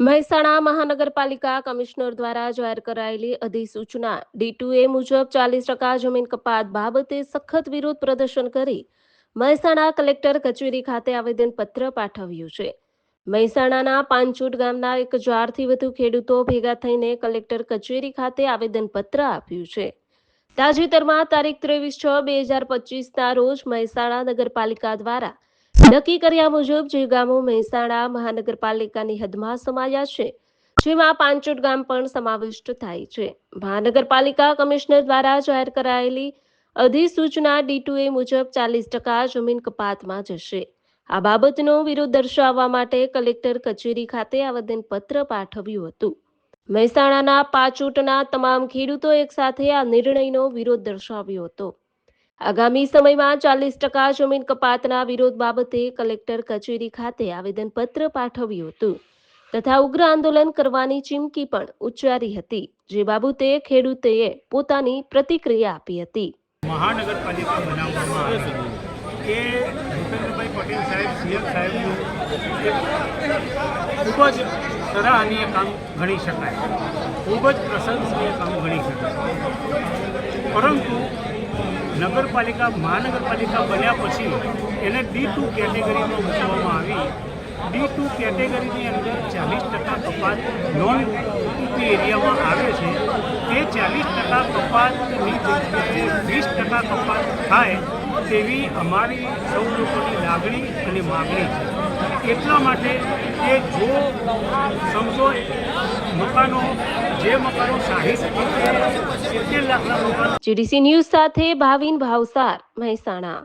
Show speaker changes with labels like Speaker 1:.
Speaker 1: મહેસાણા મહાનગરપાલિકા કમિશનર દ્વારા જાહેર કરાયેલી અધિસૂચના ડી મુજબ ચાલીસ ટકા જમીન કપાત બાબતે સખત વિરોધ પ્રદર્શન કરી મહેસાણા કલેક્ટર કચેરી ખાતે આવેદનપત્ર પાઠવ્યું છે. મહેસાણાના પાંચોટ ગામના એક હજારથી વધુ ખેડૂતો ભેગા થઈને કલેક્ટર કચેરી ખાતે આવેદનપત્ર આપ્યું છે. તાજેતરમાં તારીખ ત્રેવીસ છ બે હજાર પચીસના રોજ મહેસાણા નગરપાલિકા દ્વારા નક્કી કર્યા મુજબ જે ગામો મહેસાણા મહાનગરપાલિકાની હદમાં સમાયા છે, જેમાં પાંચોટ ગામ પણ સમાવિષ્ટ થાય છે. મહાનગરપાલિકા કમિશનર દ્વારા જાહેર કરાયેલી અધિસૂચના ડી ટુ એ મુજબ ચાલીસ ટકા જમીન કપાતમાં જશે. આ બાબતનો વિરોધ દર્શાવવા માટે કલેક્ટર કચેરી ખાતે આવેદનપત્ર પાઠવ્યું હતું. મહેસાણાના પાચોટના તમામ ખેડૂતો એકસાથે આ નિર્ણયનો વિરોધ દર્શાવ્યો હતો. આગામી સમયમાં ચાલીસ ટકા જમીન કપાતના વિરોધ બાબતે કલેક્ટર કચેરી ખાતે આવેદનપત્ર પાઠવ્યું હતું. તથા ઉગ્ર આંદોલન કરવાની ચીમકી પણ ઉચ્ચારી હતી, જે બાબતે ખેડૂતોએ પોતાની પ્રતિક્રિયા આપી હતી.
Speaker 2: મહાનગરપાલિકા બનાવવામાં આવે કે ભૂપેન્દ્રભાઈ પટેલ સાહેબ, સીએમ સાહેબનું ખૂબ જ સરાહનીય કામ ગણી શકાય. ખૂબ જ પ્રશંસનીય કામ ગણી શકાય. પરંતુ નગરપાલિકા, મહાનગરપાલિકા બન્યા પછી એને ડી ટુ કેટેગરીમાં મૂકવામાં આવી. ડી ટુ કેટેગરીની અંદર ચાલીસ ટકા કપાત નોન ટીપી એરિયામાં આવે છે. તે ચાલીસ ટકા કપાતની જગ્યાએ વીસ ટકા કપાત થાય તેવી અમારી સૌ લોકોની લાગણી અને માગણી છે. એટલા માટે કે જો સમજો મકાનો, જે મકાનો સાહીઠ સિત્તેર લાખના મકાનો
Speaker 1: જીડીસી ન્યૂઝ સાથે ભાવિન ભાવસાર મહેસાણા.